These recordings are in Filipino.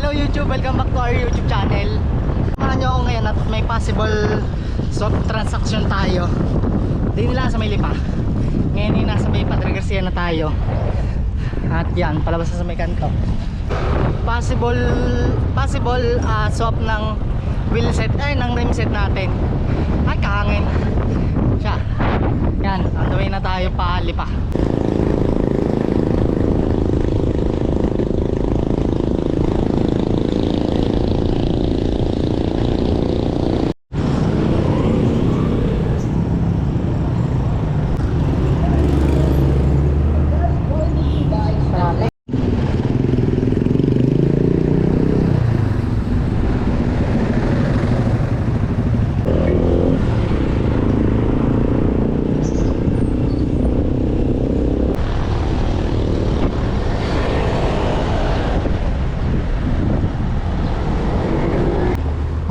Hello YouTube, welcome back to our YouTube channel. Samahan nyo ako ngayon at may possible swap transaction tayo. Di nila sa may lipa. Ngayon din nasa may Padre Garcia na tayo. At yan, palabas na sa may kanto. Possible Possible ah, swap ng wheel set Ay, ng rim set natin. Ay, kahangin. Siya. Yan, on the way na tayo pa lipa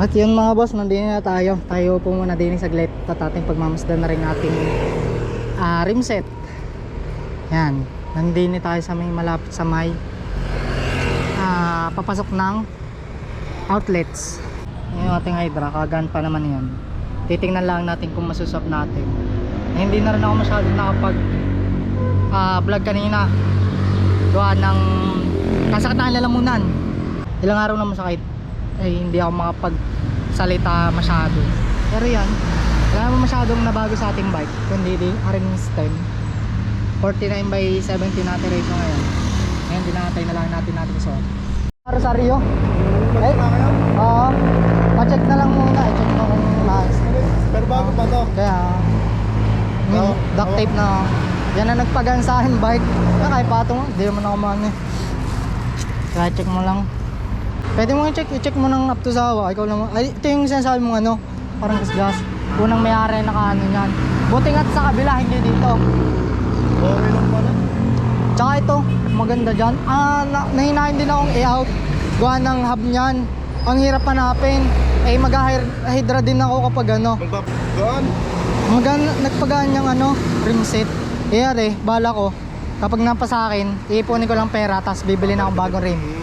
At yun mga boss, nandito na tayo. Tayo po muna din saglit at ating pagmamasdan na rin ating ah, rim set. Yan. Nandini tayo sa may malapit sa may ah, papasok ng outlets. Yung ating hydra. Kagan pa naman yan. Titingnan lang natin kung masusap natin. Eh, hindi na rin ako masyadong nakapag ah, vlog kanina. Gawa ng kasakit na lalamunan. Ilang araw na masakit. Ay hindi ako makapagsalita masyado. Pero yan, wala naman masyadong nabago sa ating bike. Kundi di ring stem. 49 by 70 natin rate ngayon. Ngayon dinatay na lang natin natin sa Rosario. Eh? Oo. Pa-check na lang muna. I-check mo kung lakas. Pero bago pa to. Kaya, yung Oo. duct tape na yan na nagpagan sa akin bike. Kaya kahit pato mo, hindi naman ako maano eh. Kaya check mo lang. Pwede mo i-check, i-check mo ng up to sa hawa. Ikaw lang. Ay, ito yung sinasabi mong ano, parang gas Unang may-ari na ano niyan. Buti nga sa kabila, hindi dito. Okay lang pala. Tsaka ito, maganda dyan. Ah, na, nahinahin din akong i-out. Gawa ng hub niyan. Ang hirap hanapin. Eh, mag-hydra din ako kapag ano. Magbagaan. Magan, nagpagaan yung ano, rim set. Eh, are, bala ko. Kapag napa sa akin, iipunin ko lang pera, tapos bibili na akong bagong rim.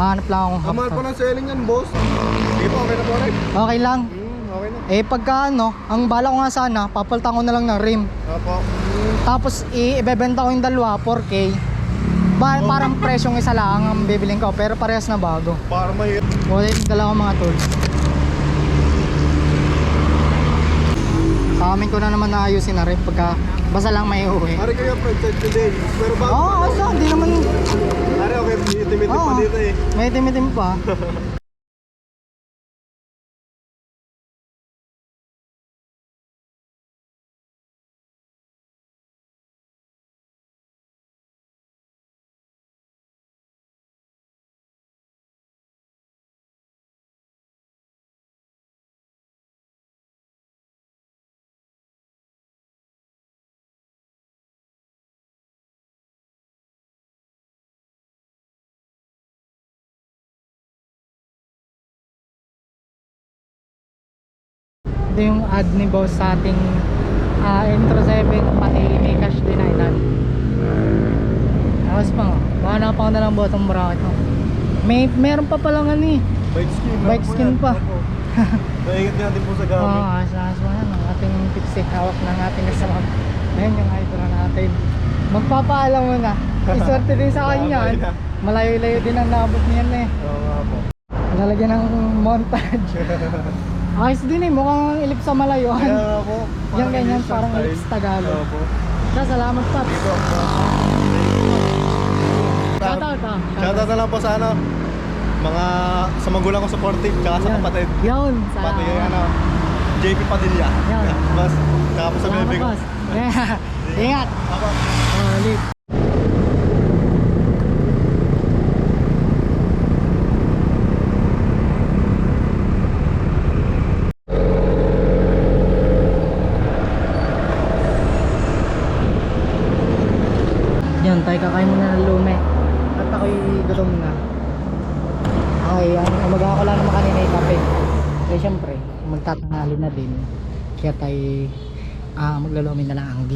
Hanap lang akong Ang mahal pa ng selling yan, boss. Di ba okay na po rin? Okay lang. Hmm, okay na. Eh, pagka ano, ang bala ko nga sana, papalitan ko na lang ng rim. Apo. Tapos, ibebenta ko yung dalawa, 4K. Ba- parang presyong isa lang ang bibiling ko, pero parehas na bago. Para may... Wala yung dala ko mga tools. Sa amin ko na naman naayusin na rin pagka basta lang may uwi. Pare kayo, Fred, side today. Pero bago Oo, oh, to. asa, di naman. Pare, okay, itim-itim pa dito eh. May itim-itim pa. Ito yung ad ni boss sa ating ah, intro 7 pati may cash din na ilan. Tapos pa nga, baka na lang bottom bracket mo. May, meron pa palang ano eh. Bike skin. Bike skin pa. Opo. Naingat natin po sa Oo, gamit. oh, asas mo yan. Ang ating pixie hawak ng ating kasama. Ayan yung hydra natin. Magpapaalam mo na. Iswerte din sa kanya. Malayo-layo din ang nabot niyan eh. Oo nga po. Lalagyan ng montage. Ayos din eh, mukhang ilip sa malayuan. Kaya po. Yan ganyan, parang style. ilip sa Tagalog. Opo. Kaya salamat pa. Ito. Shoutout ah. Shoutout na lang po sa ano, mga sa magulang ko supportive, tsaka sa kapatid. Yun. Pati salamat. yung ano, JP Padilla. Yan. Bas, tsaka po sa bebe ko. Yeah. Ingat. Ako. Kakain muna ng lume. At ako'y gutom na. Okay, ang umaga ko lang naman kanina yung kape. Kaya syempre, magtatanghali na din. Kaya tayo ah, maglalumi na lang ang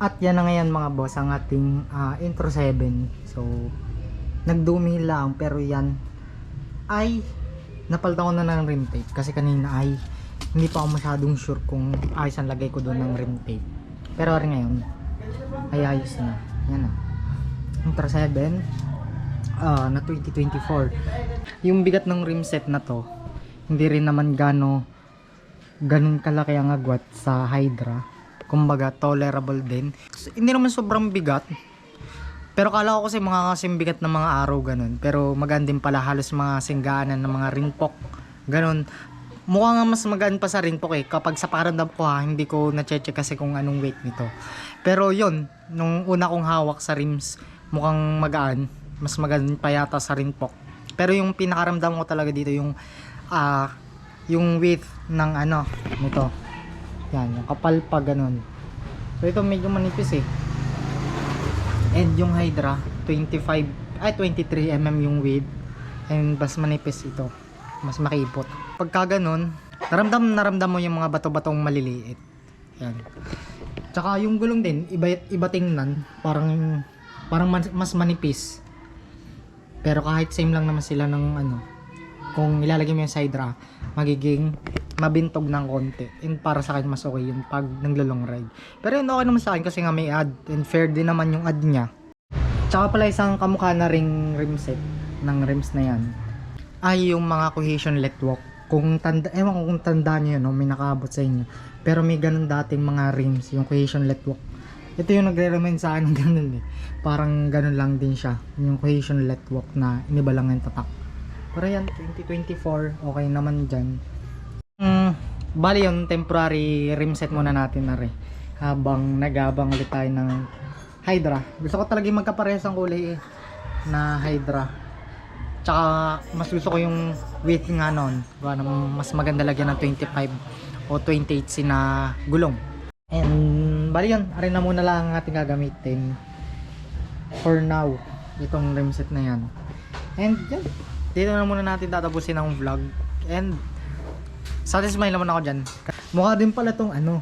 di. yan na ngayon mga boss ang ating ah, intro 7. So, nagdumi lang pero yan ay napalitan ko na ng rim tape kasi kanina ay hindi pa ako masyadong sure kung ayos ang lagay ko doon ng rim tape. Pero rin ngayon ay ayos na. Yan na. Intro 7 ah, na 2024. Yung bigat ng rim set na to, hindi rin naman gano ganun kalaki ang agwat sa Hydra. Kumbaga, tolerable din. S- Hindi naman sobrang bigat. Pero kala ko kasi mga kasing bigat ng mga araw ganun. Pero magaan din pala halos mga singgaanan ng mga ringpok. Ganun. Mukha nga mas magaan pa sa ringpok eh. Kapag sa pakiramdam ko ha, hindi ko na-check kasi kung anong weight nito. Pero yon nung una kong hawak sa rims, mukhang magaan. Mas magaan pa yata sa ringpok. Pero yung pinakaramdam ko talaga dito yung ah yung width ng ano nito. Yan, yung kapal pa ganun. So ito medyo manipis eh. And yung Hydra, 25, ay 23 mm yung width. And mas manipis ito. Mas makipot. Pagka ganun, naramdam naramdam mo yung mga bato-batong maliliit. Yan. Tsaka yung gulong din, iba, iba tingnan. Parang, parang mas, manipis. Pero kahit same lang naman sila ng ano, kung ilalagay mo yung side rack, magiging mabintog ng konti. And para sa akin, mas okay yun pag naglo-long ride. Pero yun, okay naman sa akin kasi nga may ad. And fair din naman yung ad niya. Tsaka pala isang kamukha na ring rim set ng rims na yan ay yung mga cohesion let walk. Kung tanda, ewan ko kung tanda nyo yun, no? may nakaabot sa inyo. Pero may ganun dating mga rims, yung cohesion let walk. Ito yung nagre-remind sa akin ng ganun eh. Parang ganun lang din siya. Yung cohesion let walk na iniba lang yung tatak. Pero yan, 2024, okay naman dyan. Mm, bali yun, temporary rim set muna natin na rin. Habang nagabang ulit tayo ng Hydra. Gusto ko talaga yung magkaparehas ang kulay eh, na Hydra. Tsaka mas gusto ko yung width nga nun. Ng mas maganda lagyan ng 25 o 28 na gulong. And bali yun, arin na muna lang ang ating gagamitin for now. Itong rim set na yan. And yan, dito na muna natin tatapusin ang vlog. And satisfied naman ako dyan. Mukha din pala tong ano,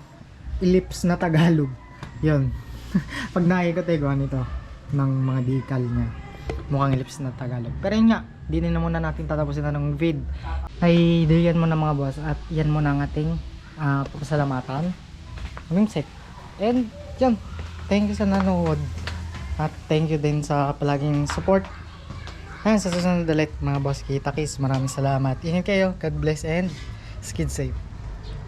ellipse na Tagalog. Yun. Pag nakikot eh, nito ng mga decal niya. Mukhang ellipse na Tagalog. Pero yun nga, di na muna natin tatapusin na ng vid. Ay, di yan muna mga boss. At yan muna ang ating ah, pasalamatan. Set. And yan, thank you sa nanood. At thank you din sa palaging support. Ayan, sa susunod ulit mga boss kita kiss. Maraming salamat. Ingat kayo. God bless and skid safe.